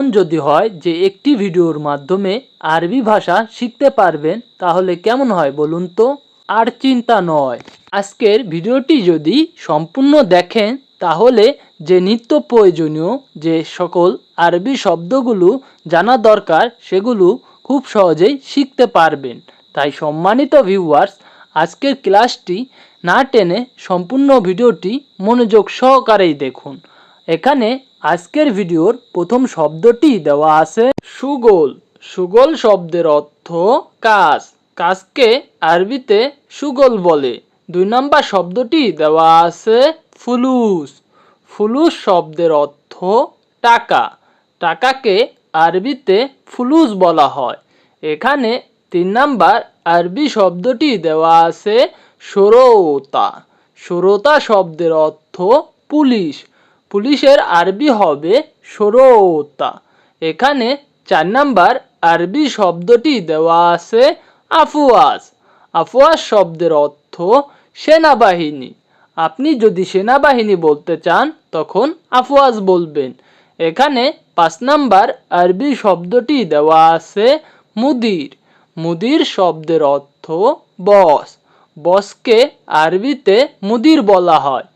যদি হয় যে একটি ভিডিওর মাধ্যমে আরবি ভাষা শিখতে পারবেন, তাহলে কেমন হয় বলুন তো? আর চিন্তা নয়। আজকের ভিডিওটি যদি সম্পূর্ণ দেখেন, তাহলে যে নিত্য প্রয়োজনীয় যে সকল আরবি শব্দগুলো জানা দরকার, সেগুলো খুব সহজেই শিখতে পারবেন। তাই সম্মানিত ভিউয়ার্স আজকের ক্লাসটি না টেনে সম্পূর্ণ ভিডিওটি মনোযোগ সহকারেই দেখুন। এখানে আজকের ভিডিওর প্রথম শব্দটি দেওয়া আছে সুগোল। সুগোল শব্দের অর্থ কাজ। কাজকে আরবিতে সুগোল বলে। দুই নম্বর শব্দটি দেওয়া আছে ফুলুস। ফুলুস শব্দের অর্থ টাকা। টাকাকে আরবিতে ফুলুস বলা হয়। এখানে তিন নাম্বার আরবি শব্দটি দেওয়া আছে সরোতা। সরোতা শব্দের অর্থ পুলিশ। পুলিশের আরবি হবে সরোতা। এখানে চার নাম্বার আরবি শব্দটি দেওয়া আছে আফুয়াজ আফুয়াজ শব্দের অর্থ সেনাবাহিনী। আপনি যদি সেনাবাহিনী বলতে চান, তখন আফওয়াজ বলবেন। এখানে পাঁচ নাম্বার আরবি শব্দটি দেওয়া আছে মুদির। মুদির শব্দের অর্থ বস। বসকে আরবিতে মুদির বলা হয়।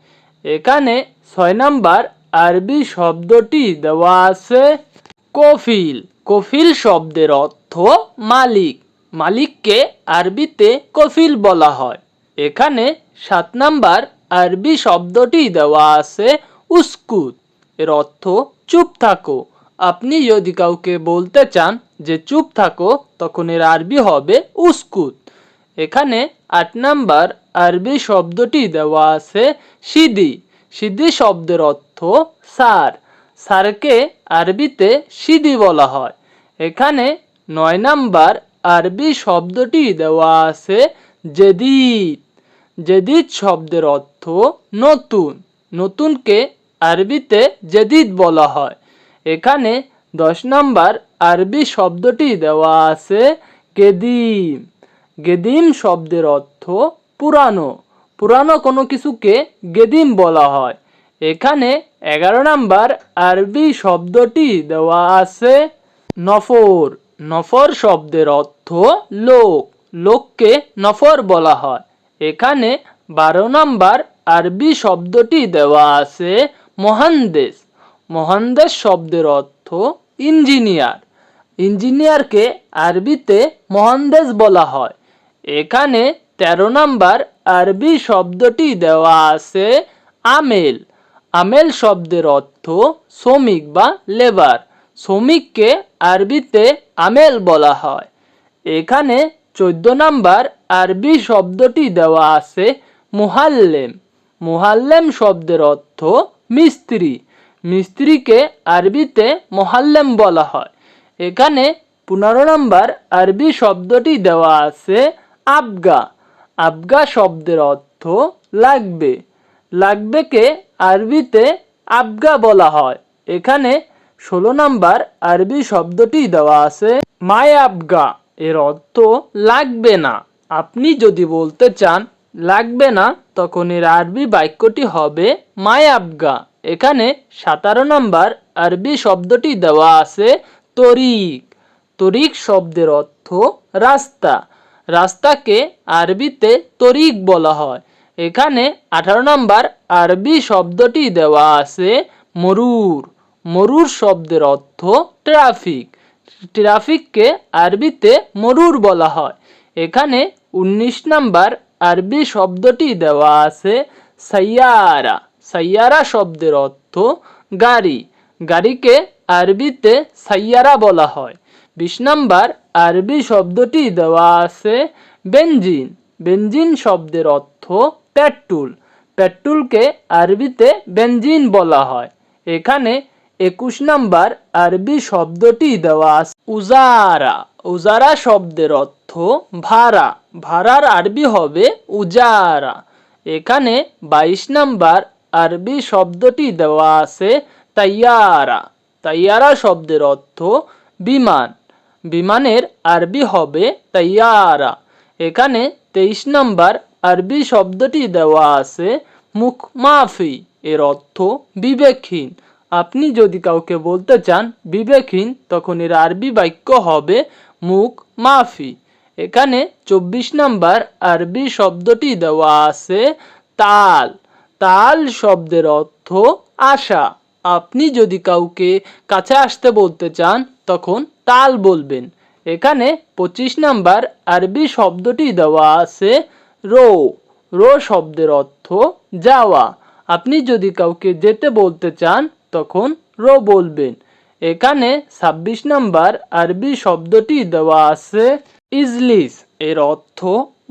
এখানে ছয় নাম্বার আরবি শব্দটি দেওয়া আছে কফিল। কফিল শব্দের অর্থ মালিক। মালিককে আরবিতে কফিল বলা হয়। এখানে সাত নাম্বার আরবি শব্দটি দেওয়া আছে উস্কুত। এর অর্থ চুপ থাকো। আপনি যদি কাউকে বলতে চান যে চুপ থাকো, তখন এর আরবি হবে উস্কুত। এখানে আট নাম্বার আরবি শব্দটি দেওয়া আছে সিদি। সিদি শব্দের অর্থ সার। সারকে আরবিতে সিদি বলা হয়। এখানে নয় নাম্বার আরবি শব্দটি দেওয়া আছে জেদিদ। জেদিদ শব্দের অর্থ নতুন। নতুনকে আরবিতে জেদিদ বলা হয়। এখানে দশ নম্বর আরবি শব্দটি দেওয়া আছে গেদিম। গেদিম শব্দের অর্থ পুরানো। পুরানো কোনো কিছুকে গেদিম বলা হয়। এখানে এগারো নাম্বার আরবি শব্দটি দেওয়া আছে নফর। নফর শব্দের অর্থ লোক। লোককে নফর বলা হয়। এখানে বারো নাম্বার আরবি শব্দটি দেওয়া আছে মহান্দেশ। মহান্দেশ শব্দের অর্থ ইঞ্জিনিয়ার। ইঞ্জিনিয়ারকে আরবিতে মহান্দেশ বলা হয়। এখানে তেরো নাম্বার আরবি শব্দটি দেওয়া আছে আমেল। আমেল শব্দের অর্থ শ্রমিক বা লেবার। শ্রমিককে আরবিতে আমেল বলা হয়। এখানে চোদ্দ নাম্বার আরবি শব্দটি দেওয়া আছে মুহাল্লেম। মুহাল্লেম শব্দের অর্থ মিস্ত্রি। মিস্ত্রিকে আরবিতে মোহাল্লেম বলা হয়। এখানে পনেরো নম্বর আরবি শব্দটি দেওয়া আছে আবগা। আবগা শব্দের অর্থ লাগবে। লাগবেকে আরবিতে আবগা বলা হয়। এখানে ষোলো নম্বর আরবি শব্দটি দেওয়া আছে, মায় আবগা। এর অর্থ লাগবে না। আপনি যদি বলতে চান লাগবে না, তখন এর আরবি বাক্যটি হবে মায় আবগা। এখানে সাতারো নম্বর আরবি শব্দটি দেওয়া আছে, তরিক। তরিক শব্দের অর্থ রাস্তা। রাস্তাকে আরবিতে তরিক বলা হয়। এখানে আঠারো নম্বর আরবি শব্দটি দেওয়া আছে মরুর। মরুর শব্দের অর্থ ট্রাফিক। ট্রাফিককে আরবিতে মরুর বলা হয়। এখানে উনিশ নাম্বার আরবি শব্দটি দেওয়া আছে সাইয়ারা। সাইয়ারা শব্দের অর্থ গাড়ি। গাড়িকে আরবিতে সাইয়ারা বলা হয়। বিশ নাম্বার, আরবি শব্দটি দেওয়া আছে বেঞ্জিন বেঞ্জিন শব্দের অর্থ পেট্রোল। পেট্রোলকে আরবিতে বেঞ্জিন বলা হয়। এখানে একুশ নাম্বার, আরবি শব্দটি দেওয়া আছে উজারা। উজারা শব্দের অর্থ ভাড়া। ভাড়ার আরবি হবে উজারা। এখানে বাইশ নাম্বার, আরবি শব্দটি দেওয়া আছে তাইয়ারা। তাইয়ারা শব্দের অর্থ বিমান। বিমানের আরবি হবে তাইয়ারা। এখানে তেইশ নম্বর আরবি শব্দটি দেওয়া আছে মুখ মাফি এর অর্থ বিবেকহীন। আপনি যদি কাউকে বলতে চান বিবেকহীন, তখন এর আরবি বাক্য হবে মুখ মাফি এখানে চব্বিশ নাম্বার আরবি শব্দটি দেওয়া আছে তাল। তাল শব্দের অর্থ আশা। আপনি যদি কাউকে কাছে আসতে বলতে চান, তখন তাল বলবেন। এখানে পঁচিশ নাম্বার আরবি শব্দটি দেওয়া আছে, রো। রো শব্দের অর্থ যাওয়া। আপনি যদি কাউকে যেতে বলতে চান, তখন রো বলবেন। এখানে ছাব্বিশ নাম্বার আরবি শব্দটি দেওয়া আছে, ইজলিস। এর অর্থ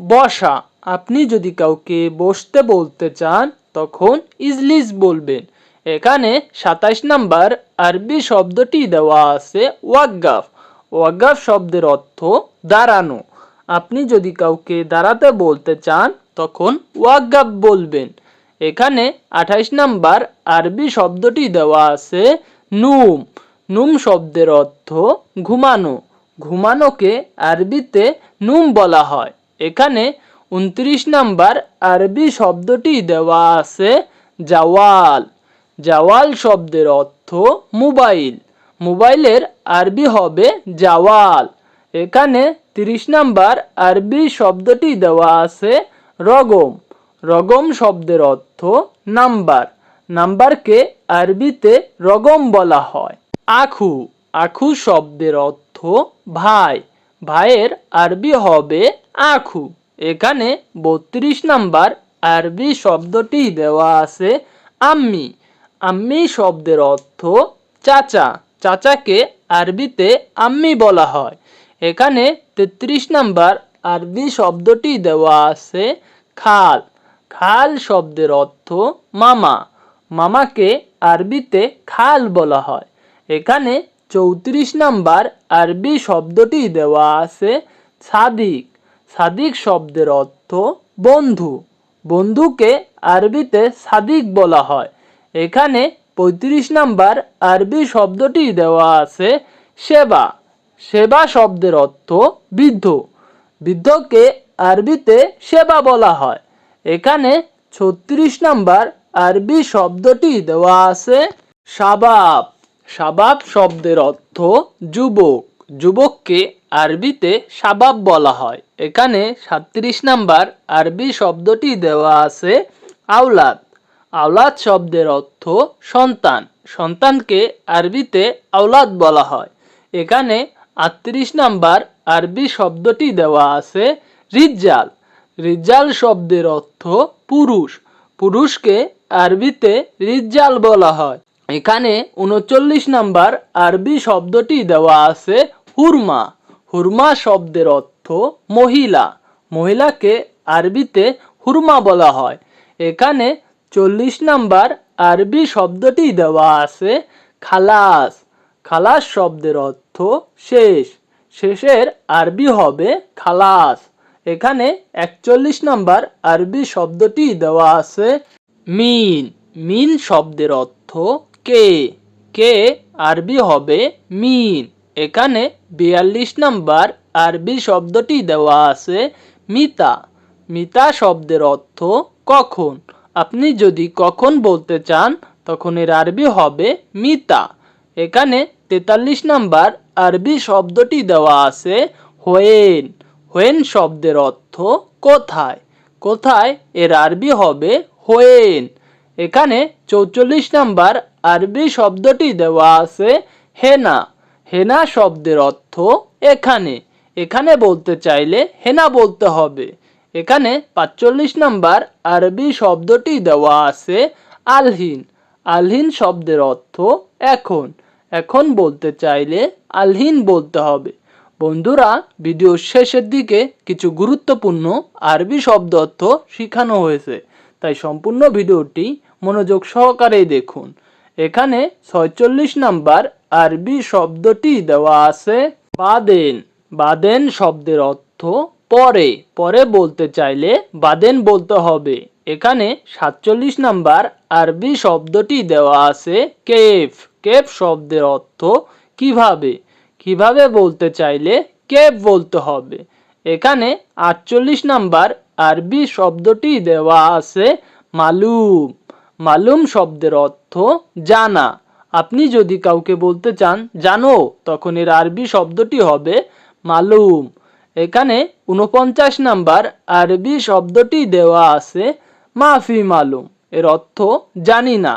বসা। আপনি যদি কাউকে বসতে বলতে চান, তখন ইজলিস বলবেন। এখানে সাতাইশ নাম্বার আরবি শব্দটি দেওয়া আছে ওয়াগ্গাফ ওয়াগ্গাফ শব্দের অর্থ দাঁড়ানো। আপনি যদি কাউকে দাঁড়াতে বলতে চান, তখন ওয়াগ্গাফ বলবেন। এখানে আঠাইশ নাম্বার আরবি শব্দটি দেওয়া আছে নুম। নুম শব্দের অর্থ ঘুমানো। ঘুমানোকে আরবিতে নুম বলা হয়। এখানে উনত্রিশ নাম্বার আরবি শব্দটি দেওয়া আছে জাওয়াল। জাওয়াল শব্দের অর্থ মোবাইল। মোবাইলের আরবি হবে জাওয়াল। এখানে তিরিশ নাম্বার আরবি শব্দটি দেওয়া আছে রগম। রগম শব্দের অর্থ নাম্বার। নাম্বারকে আরবিতে রগম বলা হয়। আখু। আখু শব্দের অর্থ ভাই। ভাইয়ের আরবি হবে আখু। এখানে বত্রিশ নাম্বার আরবি শব্দটি দেওয়া আছে আম্মি। আম্মি শব্দের অর্থ চাচা। চাচাকে আরবিতে আম্মি বলা হয়। এখানে তেত্রিশ নাম্বার আরবি শব্দটি দেওয়া আছে খাল। খাল শব্দের অর্থ মামা। মামাকে আরবিতে খাল বলা হয়। এখানে চৌত্রিশ নাম্বার আরবি শব্দটি দেওয়া আছে সাদিক। সাদিক শব্দের অর্থ বন্ধু। বন্ধুকে আরবিতে সাদিক বলা হয়। এখানে পঁয়ত্রিশ নাম্বার আরবি শব্দটি দেওয়া আছে, সেবা। সেবা শব্দের অর্থ বৃদ্ধ। বৃদ্ধকে আরবিতে সেবা বলা হয়। এখানে ছত্রিশ নাম্বার আরবি শব্দটি দেওয়া আছে, সাবাব। সাবাব শব্দের অর্থ যুবক। যুবককে আরবিতে সাবাব বলা হয়। এখানে সাত্রিশ নাম্বার আরবি শব্দটি দেওয়া আছে, আওলাদ। আওলাদ শব্দের অর্থ সন্তান। সন্তানকে আরবিতে আওলাদ বলা হয়। এখানে আটত্রিশ নাম্বার আরবি শব্দটি দেওয়া আছে, রিজ্জাল। রিজ্জাল শব্দের অর্থ পুরুষ। পুরুষকে আরবিতে রিজ্জাল বলা হয়। এখানে উনচল্লিশ নাম্বার আরবি শব্দটি দেওয়া আছে, হুরমা। হুরমা শব্দের অর্থ মহিলা। মহিলাকে আরবিতে হুরমা বলা হয়। এখানে চল্লিশ নাম্বার আরবি শব্দটি দেওয়া আছে খালাস। খালাস শব্দের অর্থ শেষ। শেষের আরবি হবে খালাস। এখানে একচল্লিশ নাম্বার আরবি শব্দটি দেওয়া আছে মিন। মিন শব্দের অর্থ কে। কে আরবি হবে মিন। এখানে বিয়াল্লিশ নাম্বার আরবি শব্দটি দেওয়া আছে মিতা। মিতা শব্দের অর্থ কখন? আপনি যদি কখন বলতে চান, তখন এর আরবি হবে মিতা। এখানে তেতাল্লিশ নাম্বার আরবি শব্দটি দেওয়া আছে হোয়েন। হোয়েন শব্দের অর্থ কোথায়? কোথায় এর আরবি হবে হোয়েন। এখানে চৌচল্লিশ নাম্বার আরবি শব্দটি দেওয়া আছে হেনা। হেনা শব্দের অর্থ এখানে। এখানে বলতে চাইলে হেনা বলতে হবে। এখানে পাঁচচল্লিশ নাম্বার আরবি শব্দটি দেওয়া আছে আলহিন। আলহিন শব্দের অর্থ এখন। এখন বলতে চাইলে আলহিন বলতে হবে। বন্ধুরা ভিডিওর শেষের দিকে কিছু গুরুত্বপূর্ণ আরবি শব্দ অর্থ শেখানো হয়েছে। তাই সম্পূর্ণ ভিডিওটি মনোযোগ সহকারে দেখুন। এখানে ছয়চল্লিশ নাম্বার আরবি শব্দটি দেওয়া আছে বাদেন। বাদেন শব্দের অর্থ পরে পরে বলতে চাইলে বাদেন বলতে হবে। এখানে সাতচল্লিশ নাম্বার আরবি শব্দটি দেওয়া আছে কেফ। কেফ শব্দের অর্থ কীভাবে? কীভাবে বলতে চাইলে কেফ বলতে হবে। এখানে আটচল্লিশ নাম্বার আরবি শব্দটি দেওয়া আছে মালুম। মালুম শব্দের অর্থ জানা। আপনি যদি কাউকে বলতে চান, জানো তখন এর আরবি শব্দটি হবে মালুম। এখানে উনপঞ্চাশ নাম্বার আরবি শব্দটি দেওয়া আছে, মাফি মালুম এর অর্থ জানি না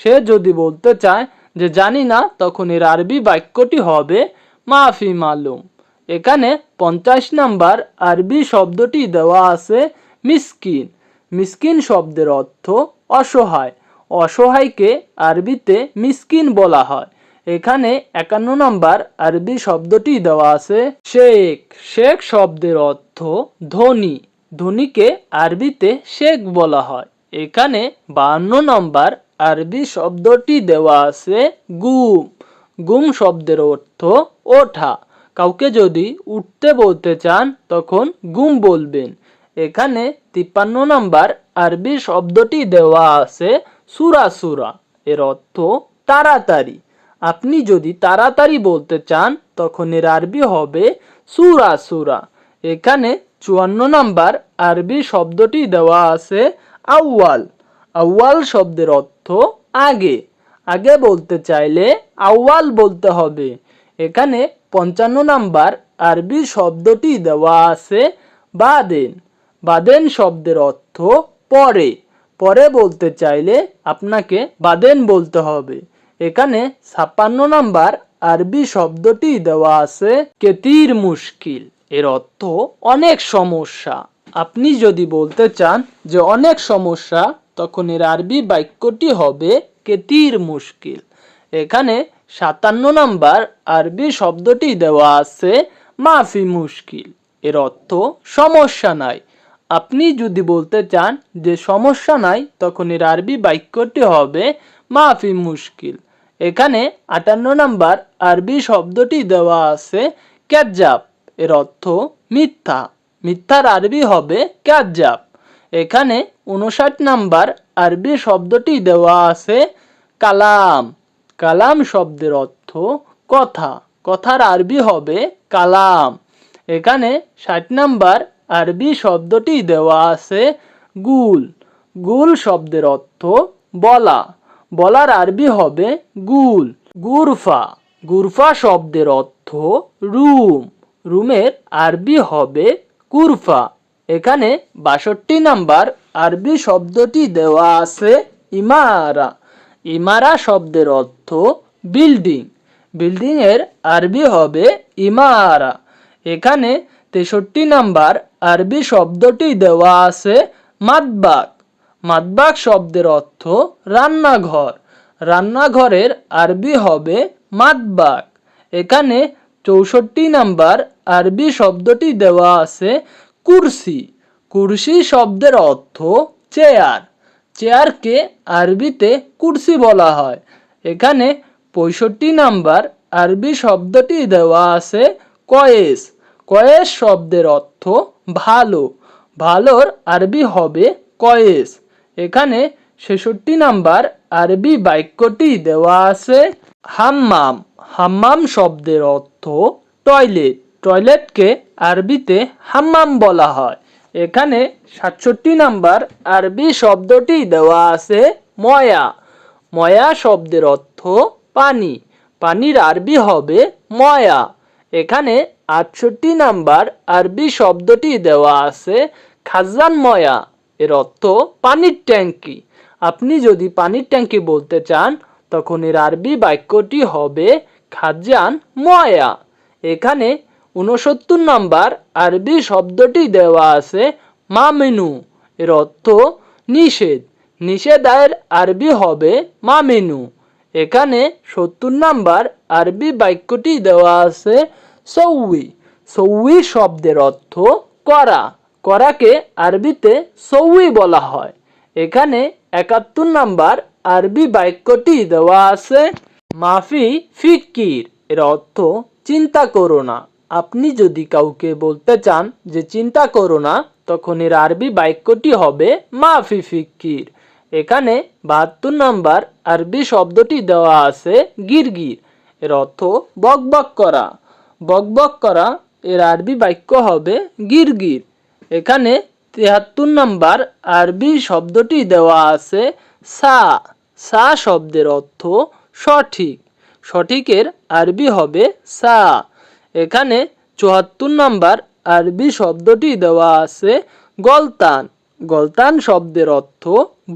সে যদি বলতে চায় যে জানি না তখন এর আরবি বাক্যটি হবে, মাফি মালুম এখানে পঞ্চাশ নাম্বার আরবি শব্দটি দেওয়া আছে, মিসকিন মিসকিন শব্দের অর্থ অসহায় অসহায়কে আরবিতে মিসকিন বলা হয়। এখানে একান্ন নম্বর আরবি শব্দটি দেওয়া আছে। শেখ। শেখ শব্দের অর্থ ধনী। ধনীকে আরবিতে শেখ বলা হয়। এখানে বাহান্ন নম্বর আরবি শব্দটি দেওয়া আছে গুম। গুম শব্দের অর্থ ওঠা। কাউকে যদি উঠতে বলতে চান, তখন গুম বলবেন। এখানে তিপ্পান্ন নম্বর আরবি শব্দটি দেওয়া আছে সুরা সুরা। এর অর্থ তাড়াতাড়ি। আপনি যদি তাড়াতাড়ি বলতে চান তখন এর আরবি হবে সুরা সুরা। এখানে চুয়ান্ন নাম্বার আরবি শব্দটি দেওয়া আছে আউয়াল। আউয়াল শব্দের অর্থ আগে। আগে বলতে চাইলে আউয়াল বলতে হবে। এখানে পঞ্চান্ন নাম্বার আরবি শব্দটি দেওয়া আছে বাদেন। বাদেন শব্দের অর্থ পরে। পরে বলতে চাইলে আপনাকে বাদেন বলতে হবে। এখানে ছাপ্পান্ন নাম্বার আরবি শব্দটি দেওয়া আছে কেতির মুশকিল। এর অর্থ অনেক সমস্যা। আপনি যদি বলতে চান যে অনেক সমস্যা, তখন এর আরবি বাক্যটি হবে কেতির মুশকিল। এখানে সাতান্ন নাম্বার আরবি শব্দটি দেওয়া আছে মাফি মুশকিল। এর অর্থ সমস্যা নাই। আপনি যদি বলতে চান যে সমস্যা নাই, তখন এর আরবি বাক্যটি হবে মাফি মুশকিল। এখানে আটান্ন নাম্বার আরবি শব্দটি দেওয়া আছে ক্যাজাব এর অর্থ মিথ্যা। মিথ্যার আরবি হবে ক্যাজাব এখানে উনষাট নাম্বার আরবি শব্দটি দেওয়া আছে কালাম। কালাম শব্দের অর্থ কথা। কথার আরবি হবে কালাম। এখানে ষাট নাম্বার আরবি শব্দটি দেওয়া আছে গুল। গুল শব্দের অর্থ বলা। বলার আরবি হবে গুল। গুরফা। গুরফা শব্দের অর্থ রুম। রুমের আরবি হবে কুরফা। এখানে বাষট্টি নাম্বার আরবি শব্দটি দেওয়া আছে ইমারা। ইমারা শব্দের অর্থ বিল্ডিং। বিল্ডিং এর আরবি হবে ইমারা। এখানে তেষট্টি নাম্বার আরবি শব্দটি দেওয়া আছে মাতবাক মাতবাক শব্দের অর্থ রান্নাঘর। রান্নাঘরের আরবি হবে মাতবাক এখানে চৌষট্টি নাম্বার আরবি শব্দটি দেওয়া আছে কুরসি। কুরসি শব্দের অর্থ চেয়ার। চেয়ারকে আরবিতে কুরসি বলা হয়। এখানে পঁয়ষট্টি নাম্বার আরবি শব্দটি দেওয়া আছে কয়েস। কয়েস শব্দের অর্থ ভালো। ভালোর আরবি হবে কয়েস। এখানে ছেষট্টি নাম্বার আরবি বাক্যটি দেওয়া আছে, হাম্মাম। হাম্মাম শব্দের অর্থ টয়লেট। টয়লেটকে আরবিতে হাম্মাম বলা হয়। এখানে সাতষট্টি নাম্বার আরবি শব্দটি দেওয়া আছে, ময়া। ময়া শব্দের অর্থ পানি। পানির আরবি হবে ময়া। এখানে আটষট্টি নাম্বার আরবি শব্দটি দেওয়া আছে খাজান ময়া। এর অর্থ পানির ট্যাঙ্কি আপনি যদি পানির ট্যাঙ্কি বলতে চান, তখন এর আরবি বাক্যটি হবে খাজান ময়া। এখানে উনসত্তর নাম্বার আরবি শব্দটি দেওয়া আছে মামিনু। এর অর্থ নিষেধ। নিষেধায়ের আরবি হবে মামিনু। এখানে সত্তর নাম্বার আরবি বাক্যটি দেওয়া আছে সৌই। সৌই শব্দের অর্থ করা। করাকে আরবিতে সৌই বলা হয়। এখানে একাত্তর নাম্বার আরবি বাক্যটি দেওয়া আছে, মাফি ফিকির এর অর্থ, চিন্তা করো না। আপনি যদি কাউকে বলতে চান যে, চিন্তা করো না তখন এর আরবি বাক্যটি হবে, মাফি ফিকির এখানে বাহাত্তর নাম্বার আরবি শব্দটি দেওয়া আছে, গিরগির এর অর্থ, বকবক করা। বকবক করা, এর আরবি বাক্য হবে, গিরগির। এখানে তিয়াত্তর নাম্বার আরবি শব্দটি দেওয়া আছে সা। সা শব্দের অর্থ সঠিক। সঠিকের আরবি হবে সা। এখানে চুয়াত্তর নাম্বার আরবি শব্দটি দেওয়া আছে গলতান। গলতান শব্দের অর্থ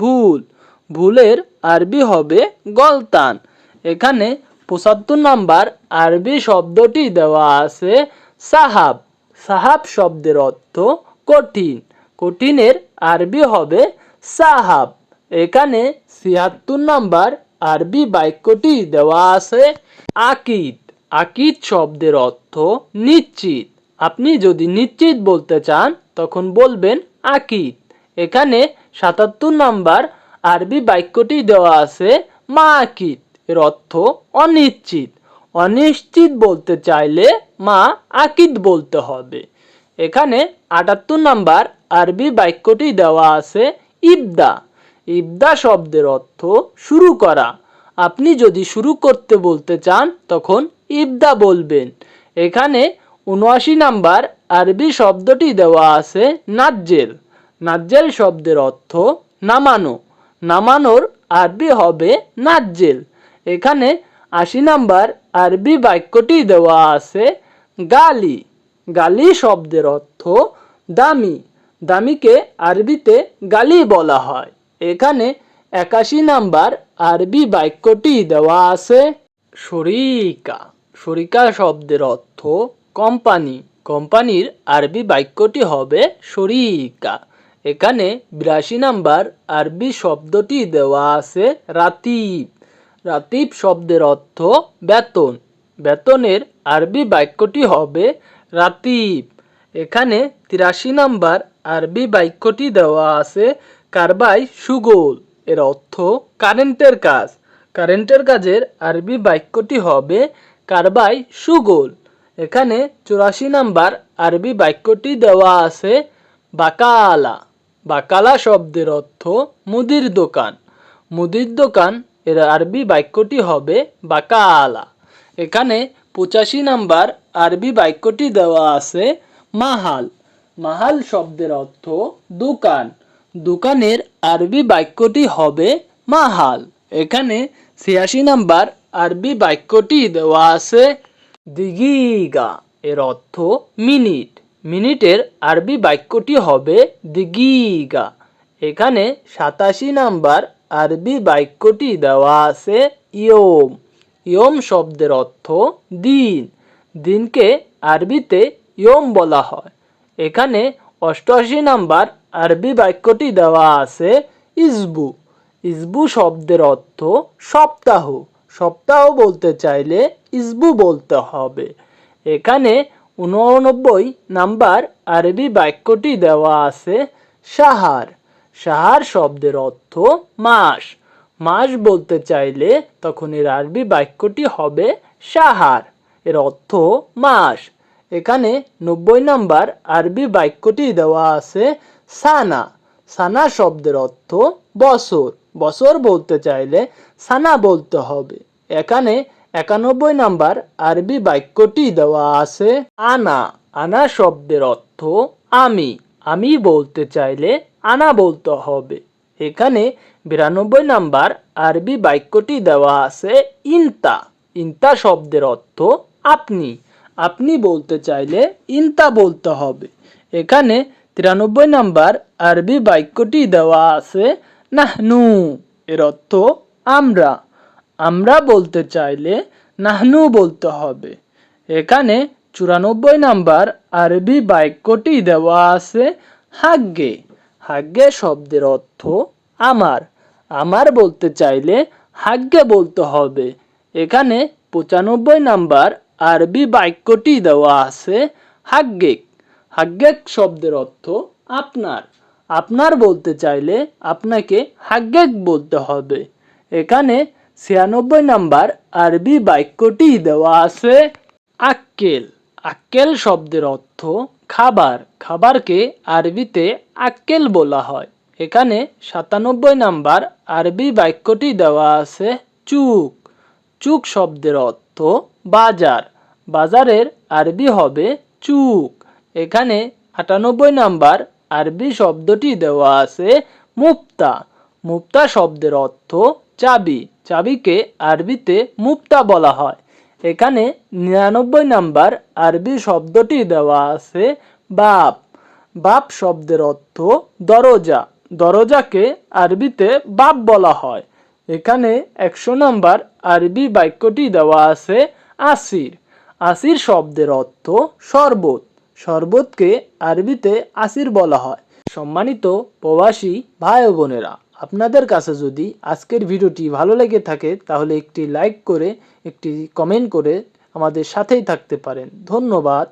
ভুল। ভুলের আরবি হবে গলতান। এখানে পঁচাত্তর নাম্বার আরবি শব্দটি দেওয়া আছে সাহাব। সাহাব শব্দের অর্থ কঠিন। কঠিনের আরবি হবে সাহাব। এখানে ছিয়াত্তর নাম্বার আরবি বাক্যটি দেওয়া আছে আকিদ। আকিদ শব্দের অর্থ নিশ্চিত। আপনি যদি নিশ্চিত বলতে চান, তখন বলবেন আকিদ। এখানে সাতাত্তর নাম্বার আরবি বাক্যটি দেওয়া আছে মা আকিদ এর অর্থ অনিশ্চিত। অনিশ্চিত বলতে চাইলে মা আকিদ বলতে হবে। এখানে আটাত্তর নাম্বার আরবি বাক্যটি দেওয়া আছে ইবদা। ইবদা শব্দের অর্থ শুরু করা। আপনি যদি শুরু করতে বলতে চান, তখন ইবদা বলবেন। এখানে উনআশি নাম্বার আরবি শব্দটি দেওয়া আছে নাজ্জেল। নাজ্জেল শব্দের অর্থ নামানো। নামানোর আরবি হবে নাজ্জেল। এখানে আশি নাম্বার আরবি বাক্যটি দেওয়া আছে গালি। গালি শব্দের অর্থ দামি। দামিকে আরবিতে গালি বলা হয়। এখানে একাশি নাম্বার আরবি বাক্যটি দেওয়া আছে। শরিকা। শরিকা শব্দের অর্থ কোম্পানি। কোম্পানির আরবি বাক্যটি হবে শরিকা। এখানে বিরাশি নাম্বার আরবি শব্দটি দেওয়া আছে রাতিব। রাতিব শব্দের অর্থ বেতন। বেতনের আরবি বাক্যটি হবে রাতিব এখানে তিরাশি নাম্বার আরবি বাক্যটি দেওয়া আছে, কারবাই সুগোল। এর অর্থ কারেন্টের কাজ। কারেন্টের কাজের আরবি বাক্যটি হবে কারবাই সুগোল। এখানে চুরাশি নাম্বার আরবি বাক্যটি দেওয়া আছে, বাকালা। বাকালা শব্দের অর্থ মুদির দোকান। মুদির দোকান, এর আরবি বাক্যটি হবে বাকালা। এখানে পঁচাশি নাম্বার আরবি বাক্যটি দেওয়া আছে, মাহাল। মাহাল শব্দের অর্থ দোকান। দোকানের আরবি বাক্যটি হবে মাহাল। এখানে ছিয়াশি নাম্বার আরবি বাক্যটি দেওয়া আছে, দিগিগা। এর অর্থ মিনিট। মিনিটের আরবি বাক্যটি হবে দিগিগা। এখানে সাতাশি নাম্বার আরবি বাক্যটি দেওয়া আছে, ইয়ম। ইয়ম শব্দের অর্থ দিন। দিনকে আরবিতে ইয়ম বলা হয়। এখানে অষ্টআশি নাম্বার আরবি বাক্যটি দেওয়া আছে, ইসবু। ইসবু শব্দের অর্থ সপ্তাহ। সপ্তাহ বলতে চাইলে ইসবু বলতে হবে। এখানে উননব্বই নাম্বার আরবি বাক্যটি দেওয়া আছে, সাহার। সাহার শব্দের অর্থ মাস। মাস বলতে চাইলে তখন এর আরবি বাক্যটি হবে সাহার। এর অর্থ মাস। এখানে নব্বই নাম্বার আরবি বাক্যটি দেওয়া আছে সানা। সানা শব্দের অর্থ বছর। বছর বলতে চাইলে সানা বলতে হবে। এখানে একানব্বই নাম্বার আরবি বাক্যটি দেওয়া আছে আনা। আনা শব্দের অর্থ আমি। আমি বলতে চাইলে আনা বলতে হবে। এখানে বিরানব্বই নাম্বার আরবি বাক্যটি দেওয়া আছে, ইনতা। ইনতা শব্দের অর্থ, আপনি। আপনি বলতে চাইলে ইনতা বলতে হবে। এখানে তিরানব্বই নাম্বার আরবি বাক্যটি দেওয়া আছে, নাহনু। এর অর্থ, আমরা। আমরা বলতে চাইলে নাহনু বলতে হবে। এখানে চুরানব্বই নাম্বার আরবি বাক্যটি দেওয়া আছে, হাগ্গে। হাগ্গে শব্দের অর্থ আমার। আমার বলতে চাইলে হাগ্গে বলতে হবে। এখানে পঁচানব্বই নাম্বার আরবি বাক্যটি দেওয়া আছে হাগ্গেক হাগ্গেক শব্দের অর্থ আপনার। আপনার বলতে চাইলে আপনাকে হাগ্গেক বলতে হবে। এখানে ছিয়ানব্বই নাম্বার আরবি বাক্যটি দেওয়া আছে আক্কেল। আক্কেল শব্দের অর্থ খাবার, খাবারকে আরবিতে আক্কেল বলা হয়। এখানে সাতানব্বই নাম্বার আরবি বাক্যটি দেওয়া আছে, চুক। চুক শব্দের অর্থ বাজার। বাজারের আরবি হবে চুক। এখানে আটানব্বই নাম্বার আরবি শব্দটি দেওয়া আছে মুক্তা মুক্তা শব্দের অর্থ চাবি। চাবিকে আরবিতে মুক্তা বলা হয়। এখানে নিরানব্বই নাম্বার আরবি শব্দটি দেওয়া আছে, বাপ। বাপ শব্দের অর্থ দরজা। দরজাকে আরবিতে বাপ বলা হয়। এখানে একশো নাম্বার আরবি বাক্যটি দেওয়া আছে, আসির। আসির শব্দের অর্থ শরবত। শরবতকে আরবিতে আসির বলা হয়। সম্মানিত প্রবাসী ভাই বোনেরা আপনাদের কাছে যদি আজকের ভিডিওটি ভালো লেগে থাকে, তাহলে একটি লাইক করে, একটি কমেন্ট করে আমাদের সাথেই থাকতে পারেন। ধন্যবাদ।